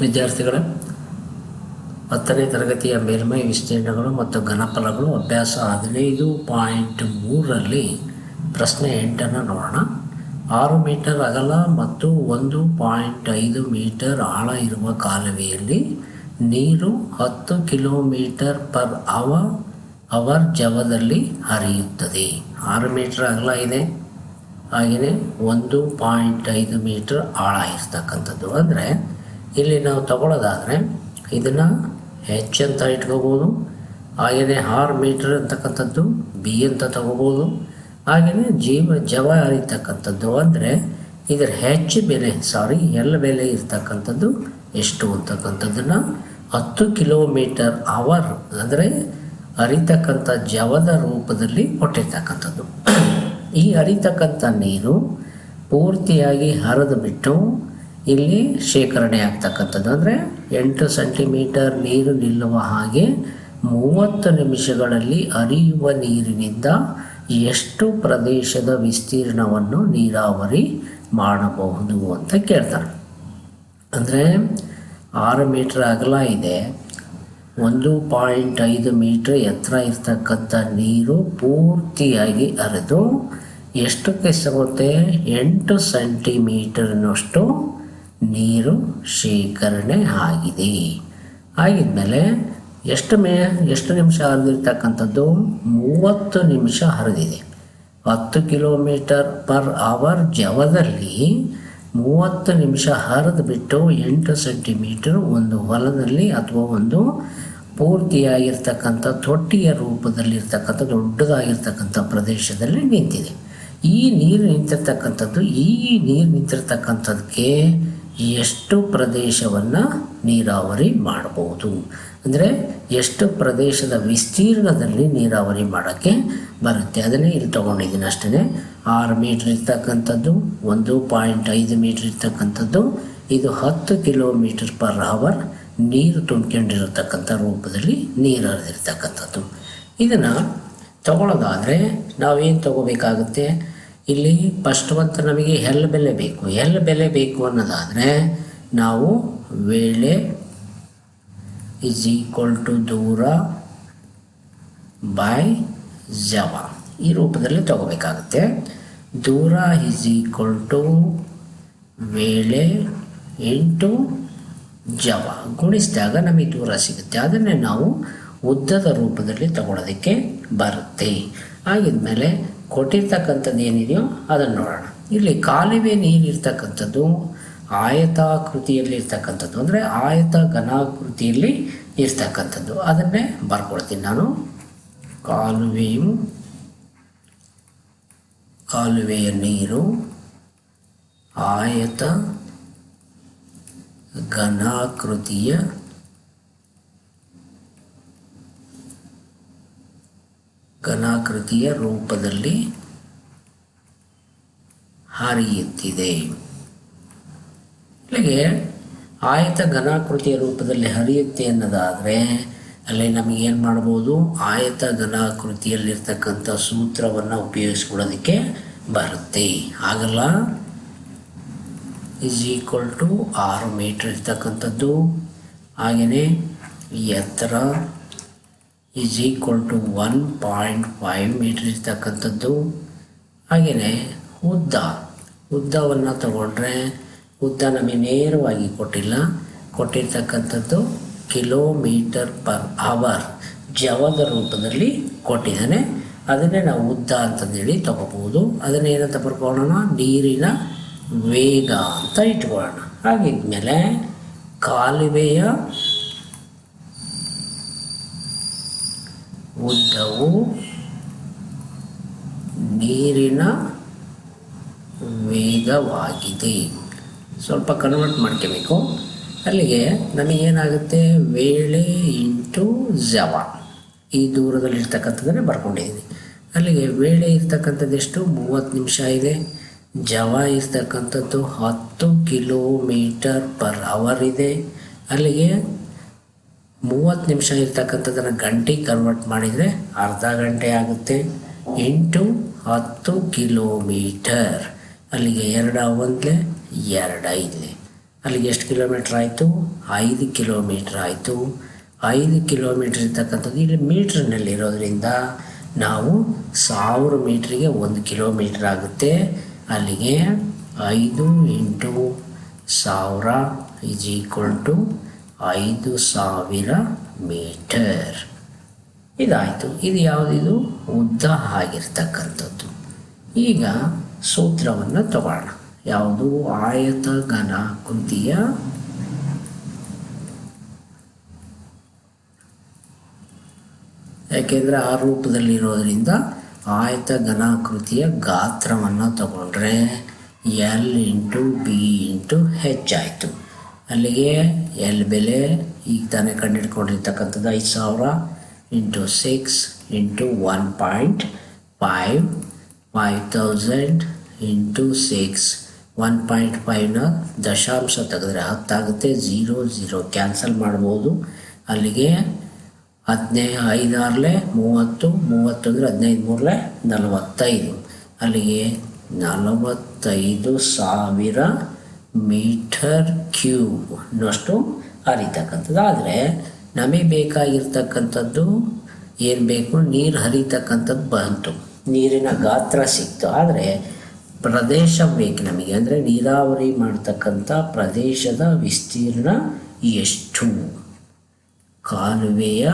ವಿದ್ಯಾರ್ಥಿಗಳ, ಹತ್ತನೇ ತರಗತಿಯ ಮೇಲ್ಮೈ ವಿಸ್ತೀರ್ಣಗಳು ಮತ್ತು ಘನಫಲಗಳು ಅಭ್ಯಾಸ ಹದಿನೈದು ಪಾಯಿಂಟ್ ಮೂರರಲ್ಲಿ ಪ್ರಶ್ನೆ ಎಂಟನ್ನು ನೋಡೋಣ. ಆರು ಮೀಟರ್ ಅಗಲ ಮತ್ತು ಒಂದು ಪಾಯಿಂಟ್ ಐದು ಮೀಟರ್ ಆಳ ಇರುವ ಕಾಲುವೆಯಲ್ಲಿ ನೀರು ಹತ್ತು ಕಿಲೋಮೀಟರ್ ಪರ್ ಅವರ್ ಅವರ್ ಜವದಲ್ಲಿ ಹರಿಯುತ್ತದೆ. ಆರು ಮೀಟರ್ ಅಗಲ ಇದೆ. ಹಾಗೆಯೇ ಒಂದು ಪಾಯಿಂಟ್ ಐದು ಮೀಟರ್ ಆಳ ಇರ್ತಕ್ಕಂಥದ್ದು. ಅಂದರೆ ಇಲ್ಲಿ ನಾವು ತಗೊಳ್ಳೋದಾದರೆ ಇದನ್ನು ಹೆಚ್ ಅಂತ ಇಟ್ಕೋಬೋದು ಹಾಗೆಯೇ ಆರ್ ಮೀಟರ್ ಅಂತಕ್ಕಂಥದ್ದು ಬಿ ಅಂತ ತಗೋಬೋದು ಹಾಗೆಯೇ ಜೀವ, ಜವ ಇರ್ತಕ್ಕಂಥದ್ದು ಅಂದರೆ ಇದರ ಹೆಚ್ಚು ಬೆಲೆ ಸಾರಿ ಎಲ್ ಬೆಲೆ ಇರ್ತಕ್ಕಂಥದ್ದು ಎಷ್ಟು ಅಂತಕ್ಕಂಥದ್ದನ್ನು ಹತ್ತು ಕಿಲೋಮೀಟರ್ ಅವರ್ ಅಂದರೆ ಅರಿತಕ್ಕಂಥ ಜವದ ರೂಪದಲ್ಲಿ ಕೊಟ್ಟಿರ್ತಕ್ಕಂಥದ್ದು. ಈ ಅರಿತಕ್ಕಂಥ ನೀರು ಪೂರ್ತಿಯಾಗಿ ಹರಿದು ಬಿಟ್ಟು ಇಲ್ಲಿ ಶೇಖರಣೆ ಆಗ್ತಕ್ಕಂಥದ್ದು. ಅಂದರೆ ಎಂಟು ಸೆಂಟಿಮೀಟರ್ ನೀರು ನಿಲ್ಲುವ ಹಾಗೆ ಮೂವತ್ತು ನಿಮಿಷಗಳಲ್ಲಿ ಹರಿಯುವ ನೀರಿನಿಂದ ಎಷ್ಟು ಪ್ರದೇಶದ ವಿಸ್ತೀರ್ಣವನ್ನು ನೀರಾವರಿ ಮಾಡಬಹುದು ಅಂತ ಕೇಳ್ತಾರೆ. ಅಂದರೆ ಆರು ಮೀಟ್ರ್ ಅಗಲ ಇದೆ. ಒಂದು ಪಾಯಿಂಟ್ ಐದು ಮೀಟ್ರ್ ಎತ್ತರ ಇರ್ತಕ್ಕಂಥ ನೀರು ಪೂರ್ತಿಯಾಗಿ ಅರೆದು ಎಷ್ಟಕ್ಕೆ ಸಿಗುತ್ತೆ? ಎಂಟು ಸೆಂಟಿಮೀಟರ್ನಷ್ಟು ನೀರು ಶೇಖರಣೆ ಆಗಿದೆ. ಆಗಿದ್ಮೇಲೆ ಎಷ್ಟು ಮೇ, ಎಷ್ಟು ನಿಮಿಷ ಹರಿದಿರ್ತಕ್ಕಂಥದ್ದು? ಮೂವತ್ತು ನಿಮಿಷ ಹರಿದಿದೆ. ಹತ್ತು ಕಿಲೋಮೀಟರ್ ಪರ್ ಅವರ್ ಜವದಲ್ಲಿ ಮೂವತ್ತು ನಿಮಿಷ ಹರಿದು ಬಿಟ್ಟು ಎಂಟು ಸೆಂಟಿಮೀಟರ್ ಒಂದು ಹೊಲದಲ್ಲಿ ಅಥವಾ ಒಂದು ಪೂರ್ತಿಯಾಗಿರ್ತಕ್ಕಂಥ ತೊಟ್ಟಿಯ ರೂಪದಲ್ಲಿರ್ತಕ್ಕಂಥ ದೊಡ್ಡದಾಗಿರ್ತಕ್ಕಂಥ ಪ್ರದೇಶದಲ್ಲಿ ನಿಂತಿದೆ. ಈ ನೀರು ನಿಂತಿರ್ತಕ್ಕಂಥದ್ದು, ಈ ನೀರು ನಿಂತಿರ್ತಕ್ಕಂಥದ್ದಕ್ಕೆ ಎಷ್ಟು ಪ್ರದೇಶವನ್ನು ನೀರಾವರಿ ಮಾಡಬಹುದು? ಅಂದರೆ ಎಷ್ಟು ಪ್ರದೇಶದ ವಿಸ್ತೀರ್ಣದಲ್ಲಿ ನೀರಾವರಿ ಮಾಡೋಕ್ಕೆ ಬರುತ್ತೆ? ಅದನ್ನೇ ಇಲ್ಲಿ ತೊಗೊಂಡಿದ್ದೀನಿ ಅಷ್ಟೇ ಆರು ಮೀಟ್ರ್ ಇರ್ತಕ್ಕಂಥದ್ದು, ಒಂದು ಪಾಯಿಂಟ್ ಐದು ಮೀಟ್ರ್ ಇರ್ತಕ್ಕಂಥದ್ದು, ಇದು ಹತ್ತು ಕಿಲೋಮೀಟರ್ ಪರ್ ಅವರ್ ನೀರು ತುಂಬಿಕೊಂಡಿರತಕ್ಕಂಥ ರೂಪದಲ್ಲಿ ನೀರು ಹರಿದಿರ್ತಕ್ಕಂಥದ್ದು. ಇದನ್ನು ತಗೊಳ್ಳೋದಾದರೆ ನಾವೇನು ತಗೋಬೇಕಾಗುತ್ತೆ? ಇಲ್ಲಿ ಫಸ್ಟ್ವಂತ ನಮಗೆ ಎಲ್ ಬೆಲೆ ಬೇಕು. ಎಲ್ ಬೆಲೆ ಬೇಕು ಅನ್ನೋದಾದರೆ ನಾವು ವೇಳೆ ಈಸ್ ಈಕ್ವಲ್ ಟು ದೂರ ಬೈ ಜವ ಈ ರೂಪದಲ್ಲಿ ತಗೋಬೇಕಾಗುತ್ತೆ. ದೂರ ಈಸ್ ಈಕ್ವಲ್ ಟು ವೇಳೆ ಇಂಟು ಜವ ಗುಣಿಸಿದಾಗ ನಮಗೆ ದೂರ ಸಿಗುತ್ತೆ. ಅದನ್ನೇ ನಾವು ಉದ್ದದ ರೂಪದಲ್ಲಿ ತಗೊಳ್ಳೋದಕ್ಕೆ ಬರುತ್ತೆ. ಆಗಿದ್ಮೇಲೆ ಕೊಟ್ಟಿರ್ತಕ್ಕಂಥದ್ದು ಏನಿದೆಯೋ ಅದನ್ನು ನೋಡೋಣ. ಇಲ್ಲಿ ಕಾಲುವೆ ನೀರಿರ್ತಕ್ಕಂಥದ್ದು ಆಯತಾಕೃತಿಯಲ್ಲಿ ಇರ್ತಕ್ಕಂಥದ್ದು ಅಂದರೆ ಆಯತ ಘನಾಕೃತಿಯಲ್ಲಿ ಇರ್ತಕ್ಕಂಥದ್ದು. ಅದನ್ನೇ ಬರ್ಕೊಳ್ತೀನಿ ನಾನು. ಕಾಲುವೆಯು, ಕಾಲುವೆಯ ನೀರು ಆಯತ ಘನಾಕೃತಿಯ ಘನಾಕೃತಿಯ ರೂಪದಲ್ಲಿ ಹರಿಯುತ್ತಿದೆ. ಇಲ್ಲಿಗೆ ಆಯತ ಘನಾಕೃತಿಯ ರೂಪದಲ್ಲಿ ಹರಿಯುತ್ತೆ ಅನ್ನೋದಾದರೆ, ಅಲ್ಲಿ ನಮಗೆ ಏನು ಮಾಡ್ಬೋದು? ಆಯತ ಘನಾಕೃತಿಯಲ್ಲಿರ್ತಕ್ಕಂಥ ಸೂತ್ರವನ್ನು ಉಪಯೋಗಿಸ್ಕೊಳ್ಳೋದಕ್ಕೆ ಬರುತ್ತೆ. ಆಗಲ್ಲ ಈಸ್ ಈಕ್ವಲ್ ಟು ಆರು ಮೀಟ್ರ್ ಇರ್ತಕ್ಕಂಥದ್ದು. ಹಾಗೆಯೇ ಎತ್ತರ is equal to one point five metre ಇರ್ತಕ್ಕಂಥದ್ದು. ಹಾಗೆಯೇ ಉದ್ದ, ಉದ್ದವನ್ನು ತಗೊಂಡ್ರೆ ಉದ್ದ ನಮಗೆ ನೇರವಾಗಿ ಕೊಟ್ಟಿಲ್ಲ. ಕೊಟ್ಟಿರ್ತಕ್ಕಂಥದ್ದು ಕಿಲೋಮೀಟರ್ ಪರ್ ಅವರ್ ಜವದ ರೂಪದಲ್ಲಿ ಕೊಟ್ಟಿದ್ದಾನೆ. ಅದನ್ನೇ ನಾವು ಉದ್ದ ಅಂತಂದೇಳಿ ತಗೋಬೋದು ಅದನ್ನೇನಂತ ಬರ್ಕೊಳ್ಳೋಣ? ನೀರಿನ ವೇಗ ಅಂತ ಇಟ್ಕೊಳ್ಳೋಣ. ಹಾಗಿದ್ಮೇಲೆ ಕಾಲುವೆಯ ಉದ್ದವು ನೀರಿನ ವೇಗವಾಗಿದೆ. ಸ್ವಲ್ಪ ಕನ್ವರ್ಟ್ ಮಾಡ್ಕೋಬೇಕು. ಅಲ್ಲಿಗೆ ನಮಗೇನಾಗುತ್ತೆ? ವೇಳೆ ಇಂಟು ಜವ. ಈ ದೂರದಲ್ಲಿ ದೂರದಲ್ಲಿರ್ತಕ್ಕಂಥದ್ದನ್ನೇ ಬರ್ಕೊಂಡಿದ್ದೀನಿ. ಅಲ್ಲಿಗೆ ವೇಳೆ ಇರ್ತಕ್ಕಂಥದ್ದು ಎಷ್ಟು? ಮೂವತ್ತು ನಿಮಿಷ ಇದೆ. ಜವ ಇರ್ತಕ್ಕಂಥದ್ದು ಹತ್ತು ಕಿಲೋಮೀಟರ್ ಪರ್ ಅವರ್ ಇದೆ. ಅಲ್ಲಿಗೆ ಮೂವತ್ತು ನಿಮಿಷ ಇರ್ತಕ್ಕಂಥದ್ದನ್ನು ಗಂಟೆ ಕನ್ವರ್ಟ್ ಮಾಡಿದರೆ ಅರ್ಧ ಗಂಟೆ ಆಗುತ್ತೆ. ಎಂಟು ಹತ್ತು ಕಿಲೋಮೀಟರ್ ಅಲ್ಲಿಗೆ ಎರಡು ಒಂದ್ಲೆ ಎರಡು ಐದಲೇ. ಅಲ್ಲಿಗೆ ಎಷ್ಟು ಕಿಲೋಮೀಟ್ರ್ ಆಯಿತು? ಐದು ಕಿಲೋಮೀಟ್ರ್ ಆಯಿತು. ಐದು ಕಿಲೋಮೀಟ್ರ್ ಇರ್ತಕ್ಕಂಥದ್ದು ಇಲ್ಲಿ ಮೀಟ್ರ್ನಲ್ಲಿರೋದ್ರಿಂದ ನಾವು ಸಾವಿರ ಮೀಟ್ರಿಗೆ ಒಂದು ಕಿಲೋಮೀಟ್ರ್ ಆಗುತ್ತೆ. ಅಲ್ಲಿಗೆ ಐದು ಇಂಟು ಸಾವಿರ ಈಸ್ ಈಕ್ವಲ್ ಟು ಐದು ಸಾವಿರ ಮೀಟರ್. ಇದಾಯಿತು. ಇದು ಯಾವುದಿದು? ಉದ್ದ ಆಗಿರ್ತಕ್ಕಂಥದ್ದು. ಈಗ ಸೂತ್ರವನ್ನು ತಗೋಣ. ಯಾವುದು? ಆಯತ ಘನಾಕೃತಿಯ ಯಾಕೆಂದರೆ ಆ ರೂಪದಲ್ಲಿರೋದ್ರಿಂದ ಆಯತ ಘನಾಕೃತಿಯ ಗಾತ್ರವನ್ನು ತಗೊಂಡ್ರೆ L into B into H ಆಯಿತು. ಅಲ್ಲಿಗೆ ಎಲ್ ಬೆಲೆ ಈಗ ತಾನೇ ಕಂಡುಹಿಡ್ಕೊಂಡಿರ್ತಕ್ಕಂಥದ್ದು ಐದು ಸಾವಿರ into six into one point five five thousand into six one point ಫೈವ್ನ ದಶಾಂಶ ತೆಗೆದ್ರೆ ಹತ್ತಾಗುತ್ತೆ ಝೀರೋ ಝೀರೋ ಕ್ಯಾನ್ಸಲ್ ಮಾಡ್ಬೋದು. ಅಲ್ಲಿಗೆ ಹದಿನೈ, ಐದಾರಲೆ ಮೂವತ್ತು ಮೂವತ್ತು ಅಂದರೆ ಹದಿನೈದು, ಮೂರಲೆ ನಲವತ್ತೈದು. ಅಲ್ಲಿಗೆ ನಲವತ್ತೈದು ಸಾವಿರ ಮೀಟರ್ ಕ್ಯೂಬ್ ಅನ್ನೋಷ್ಟು ಹರಿತಕ್ಕಂಥದ್ದು. ಆದರೆ ನಮಗೆ ಬೇಕಾಗಿರ್ತಕ್ಕಂಥದ್ದು ಏನು ಬೇಕು? ನೀರು ಹರಿತಕ್ಕಂಥದ್ದು ಬಂತು. ನೀರಿನ ಗಾತ್ರ ಸಿಕ್ತು. ಆದರೆ ಪ್ರದೇಶ ಬೇಕು ನಮಗೆ. ಅಂದರೆ ನೀರಾವರಿ ಮಾಡ್ತಕ್ಕಂಥ ಪ್ರದೇಶದ ವಿಸ್ತೀರ್ಣ ಎಷ್ಟು? ಕಾಲುವೆಯ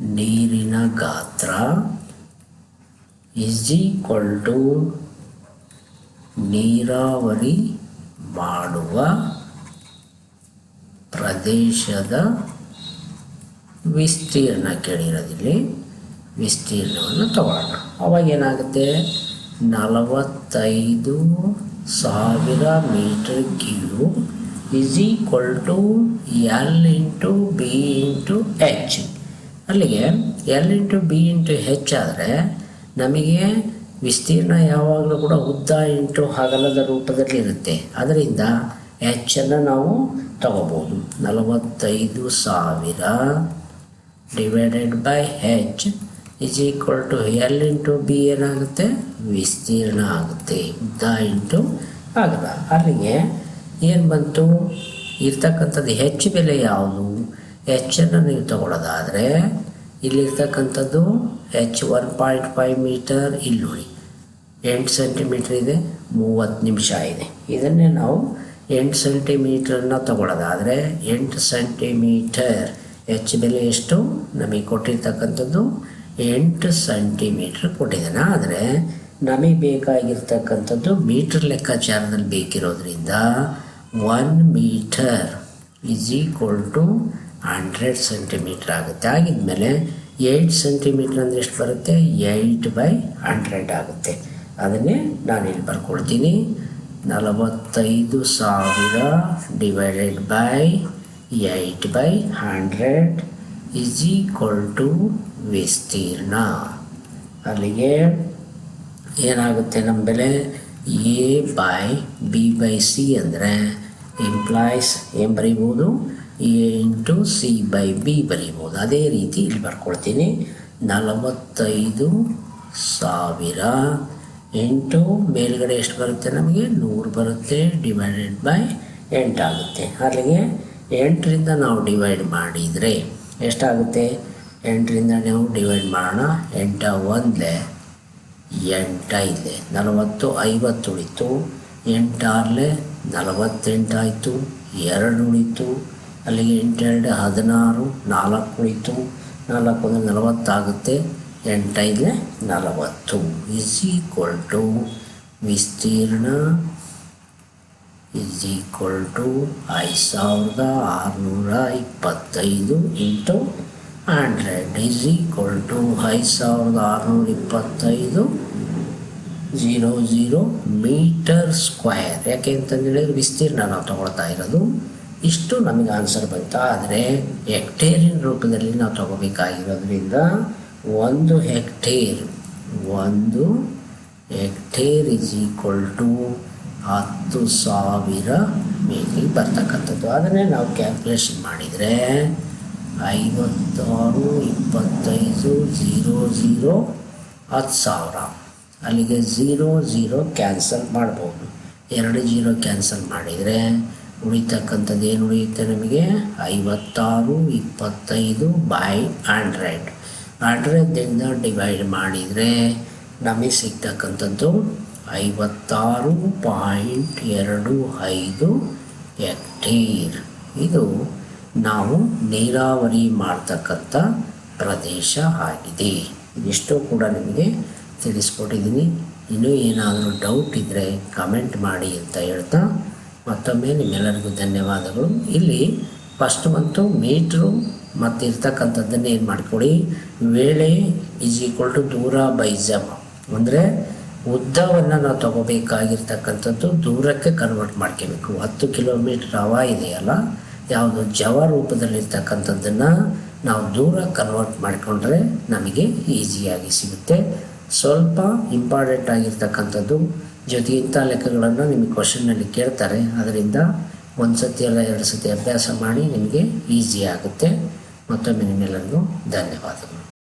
ನೀರಿನ ಗಾತ್ರ ಈಸ್ ಈಕ್ವಲ್ ಟು ನೀರಾವರಿ ಮಾಡುವ ಪ್ರದೇಶದ ವಿಸ್ತೀರ್ಣ ಕೇಳಿರೋದಿಲ್ಲಿ ವಿಸ್ತೀರ್ಣವನ್ನು ತಗೊಳ್ಳೋಣ ಅವಾಗ ಏನಾಗುತ್ತೆ? ನಲವತ್ತೈದು ಸಾವಿರ metre cube is equal to L into B into H ಅಲ್ಲಿಗೆ L into B into H ಆದರೆ ನಮಗೆ ವಿಸ್ತೀರ್ಣ ಯಾವಾಗಲೂ ಕೂಡ ಉದ್ದ ಇಂಟು ಹಗಲದ ರೂಪದಲ್ಲಿ ಇರುತ್ತೆ. ಅದರಿಂದ ಎಚ್ಚನ್ನು ನಾವು ತಗೋಬೋದು. ನಲವತ್ತೈದು ಸಾವಿರ divided by H is equal to L into B ಏನಾಗುತ್ತೆ? ವಿಸ್ತೀರ್ಣ ಆಗುತ್ತೆ. ಉದ್ದ ಇಂಟು ಅಗಲ ಅಲ್ಲಿಗೆ ಏನು ಬಂತು? ಇರ್ತಕ್ಕಂಥದ್ದು ಹೆಚ್ಚು ಬೆಲೆ ಯಾವುದು? ಹೆಚ್ಚನ್ನು ನೀವು ತಗೊಳ್ಳೋದಾದರೆ ಇಲ್ಲಿರ್ತಕ್ಕಂಥದ್ದು H one point five metre ಇಲ್ಲಿ ನೋಡಿ ಎಂಟು ಸೆಂಟಿಮೀಟ್ರ್ ಇದೆ, ಮೂವತ್ತು ನಿಮಿಷ ಇದೆ. ಇದನ್ನೇ ನಾವು ಎಂಟು ಸೆಂಟಿಮೀಟ್ರನ್ನ ತಗೊಳ್ಳೋದಾದರೆ ಎಂಟು ಸೆಂಟಿಮೀಟರ್ ಎಚ್ ಬೆಲೆ ಎಷ್ಟು? ನಮಗೆ ಕೊಟ್ಟಿರ್ತಕ್ಕಂಥದ್ದು ಎಂಟು ಸೆಂಟಿಮೀಟ್ರ್ ಕೊಟ್ಟಿದ್ದಾನೆ. ಆದರೆ ನಮಗೆ ಬೇಕಾಗಿರ್ತಕ್ಕಂಥದ್ದು ಮೀಟರ್ ಲೆಕ್ಕಾಚಾರದಲ್ಲಿ ಬೇಕಿರೋದ್ರಿಂದ one metre is equal to hundred centimetre ಆಗುತ್ತೆ. ಆಗಿದ್ಮೇಲೆ ಏಯ್ಟ್ ಸೆಂಟಿಮೀಟ್ರ್ ಅಂದರೆ ಎಷ್ಟು ಬರುತ್ತೆ? ಏಯ್ಟ್ ಬೈ ಹಂಡ್ರೆಡ್ ಆಗುತ್ತೆ. ಅದನ್ನೇ ನಾನು ಇಲ್ಲಿ ಬರ್ಕೊಳ್ತೀನಿ ನಲವತ್ತೈದು ಸಾವಿರ divided by eight by hundred is equal to ವಿಸ್ತೀರ್ಣ. ಅಲ್ಲಿಗೆ ಏನಾಗುತ್ತೆ ನಮ್ಮ ಬೆಲೆ? A by B by C ಅಂದರೆ ಎಂಪ್ಲಾಯ್ಸ್ ಏನು ಬರೀಬೋದು? A into C by B ಬರೀಬೋದು. ಅದೇ ರೀತಿ ಇಲ್ಲಿ ಬರ್ಕೊಳ್ತೀನಿ ನಲವತ್ತೈದು ಸಾವಿರ ಎಂಟು ಮೇಲ್ಗಡೆ ಎಷ್ಟು ಬರುತ್ತೆ ನಮಗೆ? ನೂರು ಬರುತ್ತೆ ಡಿವೈಡೆಡ್ ಬೈ ಎಂಟಾಗುತ್ತೆ ಅಲ್ಲಿಗೆ ಎಂಟರಿಂದ ನಾವು ಡಿವೈಡ್ ಮಾಡಿದರೆ ಎಷ್ಟಾಗುತ್ತೆ? ಎಂಟರಿಂದ ನಾವು ಡಿವೈಡ್ ಮಾಡೋಣ. ಎಂಟ ಒಂದೇ ಎಂಟೈದೆ ನಲವತ್ತು ಐವತ್ತು ಉಳಿತು. ಎಂಟಾರಲೆ ನಲವತ್ತೆಂಟಾಯಿತು ಎರಡು ಉಳಿತು. ಅಲ್ಲಿಗೆ ಎಂಟೆರಡು ಹದಿನಾರು, ನಾಲ್ಕು ಉಳಿತು. ನಾಲ್ಕು ಒಂದು ನಲವತ್ತಾಗುತ್ತೆ. ಎಂಟೈದೆ ನಲವತ್ತು. ಇಸ್ ಈಕ್ವಲ್ ಟು ವಿಸ್ತೀರ್ಣ ಇಸ್ ಈಕ್ವಲ್ ಟು ಐದು ಸಾವಿರದ ಆರುನೂರ ಇಪ್ಪತ್ತೈದು into hundred is equal to ಐದು ಸಾವಿರದ ಆರುನೂರ ಇಪ್ಪತ್ತೈದು ಝೀರೋ ಝೀರೋ ಮೀಟರ್ ಸ್ಕ್ವಯರ್ ಯಾಕೆ ಅಂತಂದೇಳಿದ್ರೆ ವಿಸ್ತೀರ್ಣ ನಾವು ತಗೊಳ್ತಾ ಇರೋದು ಇಷ್ಟು ನಮಗೆ ಆನ್ಸರ್ ಬಂತು. ಆದರೆ ಹೆಕ್ಟೇರಿನ ರೂಪದಲ್ಲಿ ನಾವು ತಗೋಬೇಕಾಗಿರೋದ್ರಿಂದ ಒಂದು ಹೆಕ್ಟೇರ್ ಒಂದು ಹೆಕ್ಟೇರ್ ಇಸ್ ಈಕ್ವಲ್ ಟು ಹತ್ತು ಸಾವಿರ ಮೇಲೆ ಬರ್ತಕ್ಕಂಥದ್ದು. ಅದನ್ನೇ ನಾವು ಕ್ಯಾಲ್ಕುಲೇಷನ್ ಮಾಡಿದರೆ ಐವತ್ತಾರು, ಇಪ್ಪತ್ತೈದು ಝೀರೋ ಝೀರೋ ಹತ್ತು ಸಾವಿರ. ಅಲ್ಲಿಗೆ ಝೀರೋ ಝೀರೋ ಕ್ಯಾನ್ಸಲ್ ಮಾಡ್ಬೋದು. ಎರಡು ಜೀರೋ ಕ್ಯಾನ್ಸಲ್ ಮಾಡಿದರೆ ಉಳಿತಕ್ಕಂಥದ್ದು ಏನು ಉಳಿಯುತ್ತೆ ನಮಗೆ? ಐವತ್ತಾರು, ಇಪ್ಪತ್ತೈದು ಬೈ ಹಂಡ್ರೆಡ್ ಹಂಡ್ರೆಡ್ದಿಂದ ಡಿವೈಡ್ ಮಾಡಿದರೆ ನಮಗೆ ಸಿಗ್ತಕ್ಕಂಥದ್ದು ಐವತ್ತಾರು ಪಾಯಿಂಟ್ ಎರಡು ಐದು ಹೆಕ್ಟೇರ್. ಇದು ನಾವು ನೀರಾವರಿ ಮಾಡ್ತಕ್ಕಂಥ ಪ್ರದೇಶ ಆಗಿದೆ. ಇದಿಷ್ಟು ಕೂಡ ನಿಮಗೆ ತಿಳಿಸ್ಕೊಟ್ಟಿದ್ದೀನಿ. ಇನ್ನೂ ಏನಾದರೂ ಡೌಟ್ ಇದ್ದರೆ ಕಮೆಂಟ್ ಮಾಡಿ ಅಂತ ಹೇಳ್ತಾ ಮತ್ತೊಮ್ಮೆ ನಿಮ್ಮೆಲ್ಲರಿಗೂ ಧನ್ಯವಾದಗಳು. ಇಲ್ಲಿ ಫಸ್ಟ್ ಬಂತು ಮೀಟ್ರು ಮತ್ತು ಇರ್ತಕ್ಕಂಥದ್ದನ್ನು ಏನು ಮಾಡಿಕೊಡಿ ವೇಳೆ ಈಸ್ ಈಕ್ವಲ್ ಟು ದೂರ ಬೈ ಜಮ್ ಅಂದರೆ ಉದ್ದವನ್ನು ನಾವು ತಗೋಬೇಕಾಗಿರ್ತಕ್ಕಂಥದ್ದು ದೂರಕ್ಕೆ ಕನ್ವರ್ಟ್ ಮಾಡ್ಕೋಬೇಕು. ಹತ್ತು ಕಿಲೋಮೀಟ್ರ್ ಹವ ಇದೆಯಲ್ಲ ಯಾವುದು ಜವ ರೂಪದಲ್ಲಿರ್ತಕ್ಕಂಥದ್ದನ್ನು ನಾವು ದೂರ ಕನ್ವರ್ಟ್ ಮಾಡಿಕೊಂಡ್ರೆ ನಮಗೆ ಈಸಿಯಾಗಿ ಸಿಗುತ್ತೆ. ಸ್ವಲ್ಪ ಇಂಪಾರ್ಟೆಂಟ್ ಆಗಿರ್ತಕ್ಕಂಥದ್ದು ಜೊತೆ ಇಂಥ ಲೆಕ್ಕಗಳನ್ನು ನಿಮಗೆ ಕ್ವಶನ್ನಲ್ಲಿ ಕೇಳ್ತಾರೆ. ಅದರಿಂದ ಒಂದು ಸತಿ ಅಲ್ಲ ಎರಡು ಸತಿ ಅಭ್ಯಾಸ ಮಾಡಿ ನಿಮಗೆ ಈಸಿ ಆಗುತ್ತೆ. ಮತ್ತೊಮ್ಮೆ ನಿಮ್ಮೆಲ್ಲರಿಗೂ ಧನ್ಯವಾದಗಳು